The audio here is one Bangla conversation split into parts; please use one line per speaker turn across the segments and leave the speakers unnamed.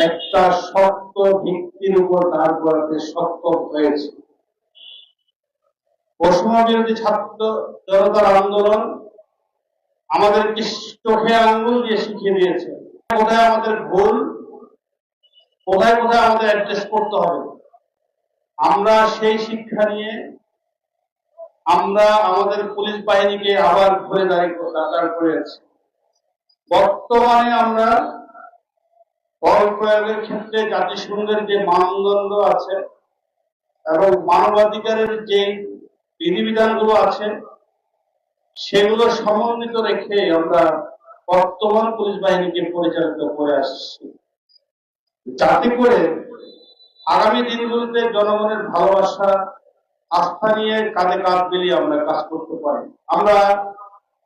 একটা শক্ত ভিত্তির উপর দাঁড় করাতে সক্ষম হয়েছে। বৈষম্য ছাত্র জনতার আন্দোলন আমাদেরকে চোখে আঙ্গুল দিয়ে শিখিয়ে দিয়েছে। কোথায় আমাদের ভুল, কোথায় কোথায় আমাদের অ্যাড্রেস করতে হবে। আমরা সেই শিক্ষা নিয়ে আমরা আমাদের পুলিশ বাহিনীকে আবার ঘুরে দাঁড়িয়ে দাঁড় করে আছি বর্তমানে আমরা বল প্রয়োগের ক্ষেত্রে জাতিসংঘের যে মানদণ্ড আছে এবং মানবাধিকারের যে বিধিবিধানগুলো আছে, সেগুলো সমন্বিত রেখে আমরা বর্তমান পুলিশ বাহিনীকে পরিচালিত করে আসছি। যাতে করে আগামী দিনগুলিতে জনগণের ভালোবাসা, আস্থা নিয়ে কাঁধে কাঁধ মিলিয়ে আমরা কাজ করতে পারি। আমরা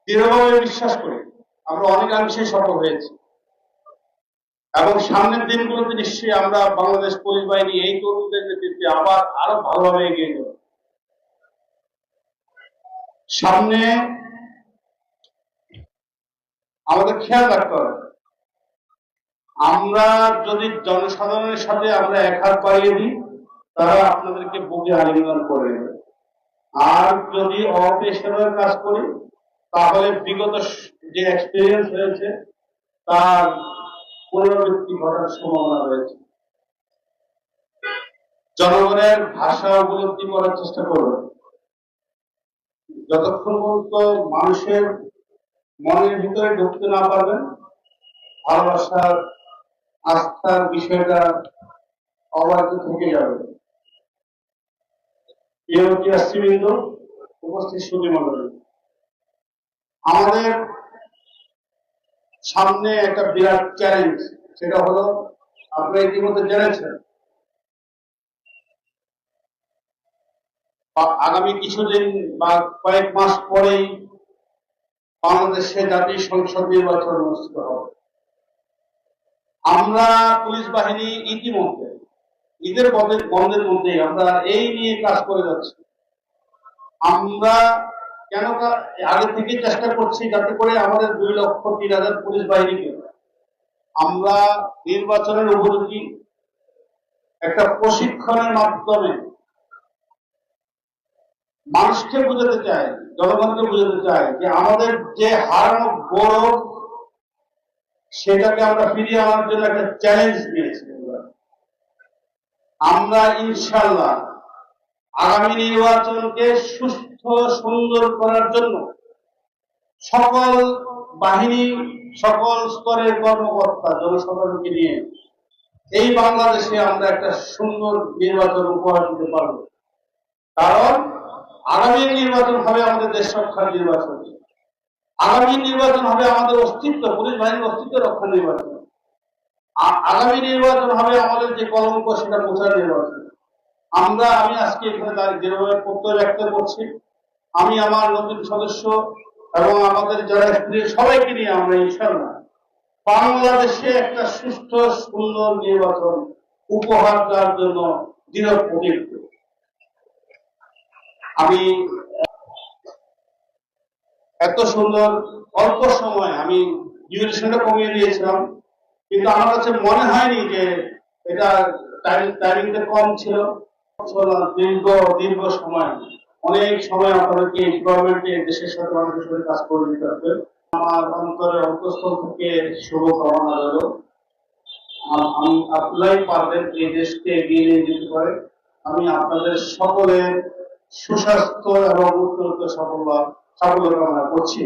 দৃঢ়ভাবে বিশ্বাস করি, আমরা অনেকাংশে সফল হয়েছি। এবং সামনের দিনগুলোতে নিশ্চয়ই আমরা বাংলাদেশ পুলিশ বাহিনী এই তরুণদের নেতৃত্বে আবার আরও ভালোভাবে এগিয়ে যাব সামনে আমাদের খেয়াল রাখতে হবে। আমরা যদি জনসাধারণের সাথে আমরা এক হাত বাড়িয়ে দিই, তারা আপনাদেরকে বুকে আলিঙ্গন করে আর যদি অপেশাদার কাজ করি, তাহলে বিগত যে এক্সপিরিয়েন্স হয়েছে, তার পুনরাবৃত্তি ঘটার সম্ভাবনা রয়েছে। জনগণের ভাষা উপলব্ধি করার চেষ্টা করবেন যতক্ষণ পর্যন্ত মানুষের মনের ভিতরে ঢুকতে না পারবেন, ভালোবাসার আস্থার বিষয়টা অবাধ্য থেকে যাবে। প্রিয় উপস্থিত সুদী মন্ডলী আমাদের সামনে একটা বিরাট চ্যালেঞ্জ সেটা হলো আপনারা ইতিমধ্যে জেনেছেন। আগামী কিছুদিন বা কয়েক মাস পরেই বাংলাদেশে জাতীয় সংসদ নির্বাচন অনুষ্ঠিত হবে। আমরা পুলিশ বাহিনী ইতিমধ্যে, ঈদের বন্ধের মধ্যেই আমরা এই নিয়ে কাজ করে যাচ্ছি। আমরা কেন আগে থেকে চেষ্টা করছি যাতে করে আমাদের দুই লক্ষ তিন হাজার পুলিশ বাহিনীকে আমরা নির্বাচনের উপযোগী একটা প্রশিক্ষণের মাধ্যমে মানুষকে বোঝাতে চাই, জনগণকে বোঝাতে চাই যে আমাদের যে হারানো গৌরব সেটাকে আমরা ফিরিয়ে আনার জন্য একটা চ্যালেঞ্জ নিয়েছি। আমরা ইনশাল্লাহ আগামী নির্বাচনকে সুস্থ, সুন্দর করার জন্য সকল বাহিনী, সকল স্তরের কর্মকর্তা, জনসাধারণকে নিয়ে এই বাংলাদেশে আমরা একটা সুন্দর নির্বাচন উপহার দিতে পারব। কারণ আগামী নির্বাচন হবে আমাদের দেশ রক্ষার নির্বাচন। আগামী নির্বাচন হবে আমাদের অস্তিত্ব, পুলিশ বাহিনীর অস্তিত্ব রক্ষার নির্বাচন। আগামী নির্বাচন হবে আমাদের যে কলঙ্ক, সেটা মোছার নির্বাচন। আমরা, আমি আজকে এখানে দৃঢ়ভাবে প্রত্যয় ব্যক্ত করছি আমি আমার নতুন সদস্য এবং আমাদের যারা স্ত্রী, সবাইকে নিয়ে আমরা ইনশাল্লাহ বাংলাদেশে একটা সুস্থ, সুন্দর নির্বাচন উপহার দেওয়ার জন্য দৃঢ় প্রতিজ্ঞ। আমি, এত সুন্দর, অল্প সময় আমি ডিউরেশনটা কমিয়ে দিয়েছিলাম, কিন্তু আমার কাছে মনে হয়নি যে এটা টাইম টাইমিংটা কম ছিল। দীর্ঘ দীর্ঘ সময়। অনেক সময় আপনাদেরকে এমপ্লয়মেন্টে দেশের সাথে মানুষের সাথে কাজ করে দিতে হবে। আমার অন্তরে অন্তঃস্থল থেকে শুভ কামনা রইল আমি আপনারাই পারবেন এই দেশকে এগিয়ে নিয়ে যেতে পারে। আমি আপনাদের সকলের সুস্বাস্থ্য এবং উত্তরোত্তর সাফল্য সাফল্য কামনা করছি।